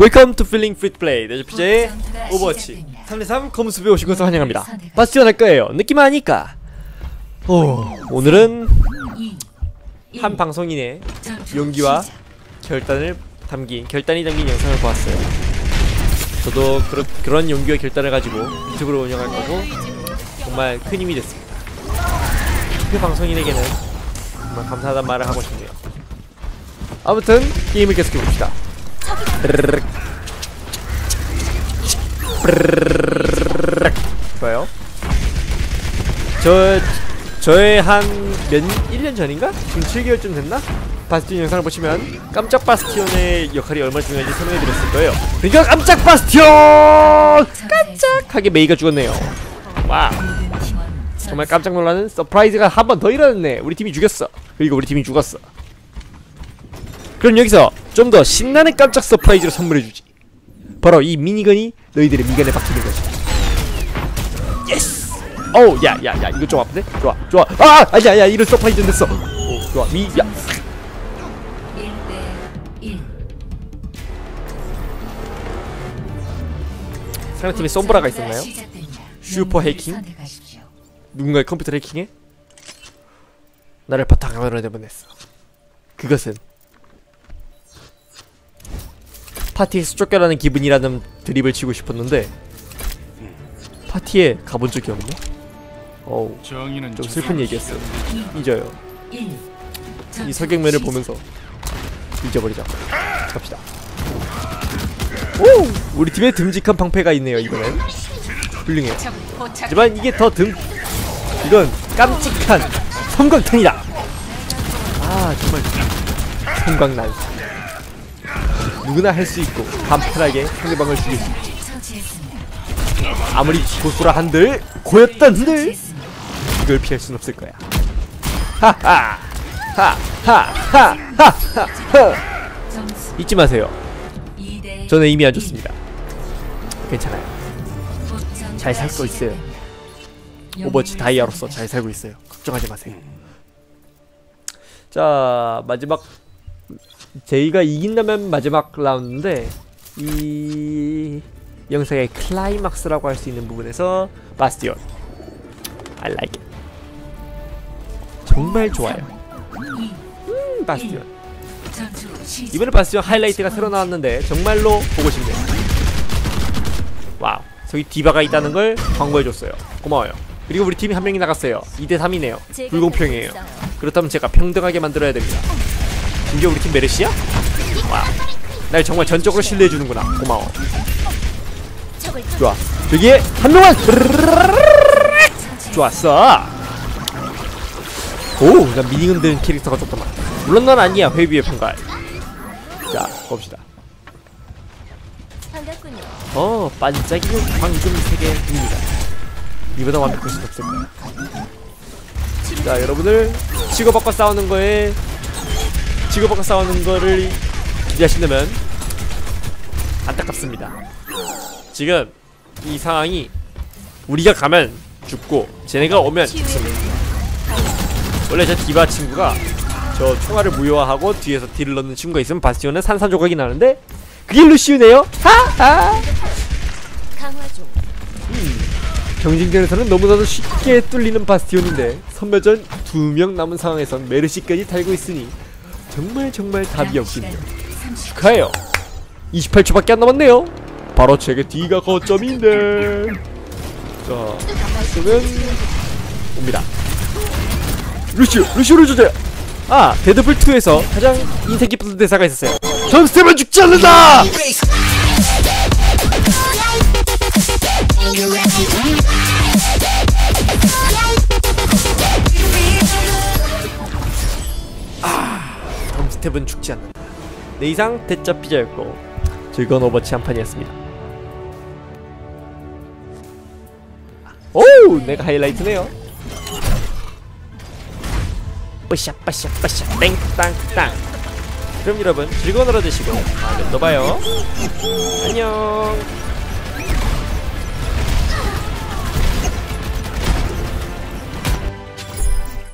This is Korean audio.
웰컴 투 필링 프리 플레이 내주피제의 오버워치. 3대3 검수배 오신 것을 환영합니다. 바스티온 할 거예요. 느낌 아니까. 오, 오늘은 한 방송인의 용기와 결단을 담긴 결단이 담긴 영상을 보았어요. 저도 그런 그런 용기와 결단을 가지고 유튜브를 운영할 거고 정말 큰 힘이 됐습니다. 그 방송인에게는 정말 감사하다는 말을 하고 싶네요. 아무튼 게임을 계속해 봅시다. 브르르륵. 브르르륵. 좋아요. 저 저의 한몇 1년 전인가? 지금 7개월쯤 됐나? 바스티온 영상을 보시면 깜짝 바스티온의 역할이 얼마나 중요한지 설명해 드렸을 거예요. 그러니까 깜짝 바스티온! 깜짝하게 메이가 죽었네요. 와. 정말 깜짝 놀라는 서프라이즈가 한 번 더 일어났네. 우리 팀이 죽였어. 그리고 우리 팀이 죽었어. 그럼 여기서 좀 더 신나는 깜짝 서프라이즈를 선물해주지. 바로 이 미니건이 너희들의 미간에 박히는 거지. 예스 어우 야야야 이거 좀 아픈데? 좋아 좋아. 아 아니야 야. 이런 서프라이즈 됐어. 오 좋아 미야. 상대팀에 솜브라가 있었나요? 슈퍼 해킹? 누군가의 컴퓨터 해킹에? 나를 바탕화면으로 내보냈어. 그것은 파티에서 쫓겨나는 기분이라는 드립을 치고 싶었는데 파티에 가본 적이 없네? 어우 좀 슬픈 얘기였어요. 잊어요. 이 석양면을 보면서 잊어버리자. 갑시다. 오! 우리 팀에 듬직한 방패가 있네요 이번엔 훌륭해 하지만 이게 더 듬... 이건 깜찍한 섬광탄이다. 아 정말 섬광난사 누구나 할 수 있고 간편하게 상대방을 죽일 수 있지. 아무리 고수라 한들 고였던 한들 이걸 피할 순 없을 거야. 하하! 하 하하하하하! 잊지 마세요. 저는 이미 안 좋습니다. 괜찮아요. 잘 살고 있어요. 오버워치 다이아로서 잘 살고 있어요. 걱정하지 마세요. 자 마지막 제이가 이긴다면 마지막 라운드인데 이 영상의 클라이막스라고 할 수 있는 부분에서 바스티온. I like it. 정말 좋아요. 음 바스티온. 이번에 바스티온 하이라이트가 새로 나왔는데 정말로 보고 싶네요. 와우. 저기 디바가 있다는 걸 광고해줬어요. 고마워요. 그리고 우리 팀이 한 명이 나갔어요. 2대3이네요. 불공평이에요. 그렇다면 제가 평등하게 만들어야 됩니다 이게 우리 팀 메르시야? 와, 날 정말 전적으로 신뢰해주는구나. 고마워. 좋아. 여기에 한 명만. 좋았어. 오, 나 미니건 든 캐릭터가 좋더만. 물론 넌 아니야. 회비의 평가. 자, 봅시다. 어, 반짝이는 황금 세계입니다. 이보다 완벽할 수 없을 거야. 자, 여러분들 치고받고 싸우는 거에 치고받고 싸우는 거를 기대하신다면 안타깝습니다. 지금 이 상황이 우리가 가면 죽고 쟤네가 오면 죽습니다. 원래 저 디바 친구가 저 총알을 무효화하고 뒤에서 딜을 넣는 친구가 있으면 바스티온은 산산조각이 나는데 그게 루시우네요. 하하. 음, 경쟁전에서는 너무나도 쉽게 뚫리는 바스티온인데 선멸전 두 명 남은 상황에선 메르시까지 달고 있으니 정말 정말 답이 없군요. 축하해요. 28초밖에 안 남았네요. 바로 제게 D가 거점인데. 자 그러면 옵니다. 루시우 루시우를 주세요. 아 데드풀2에서 가장 인상 깊은 대사가 있었어요. 전 스텝은 죽지 않는다 스텝은 죽지 않는다. 내 이상 대짜 피자였고 즐거운 오버치 한 판이었습니다. 오, 내가 하이라이트네요. 빠샤 빠샤 빠샤 땡땅땅. 그럼 여러분 즐거운 하루 되시고 다음에 또 봐요. 안녕.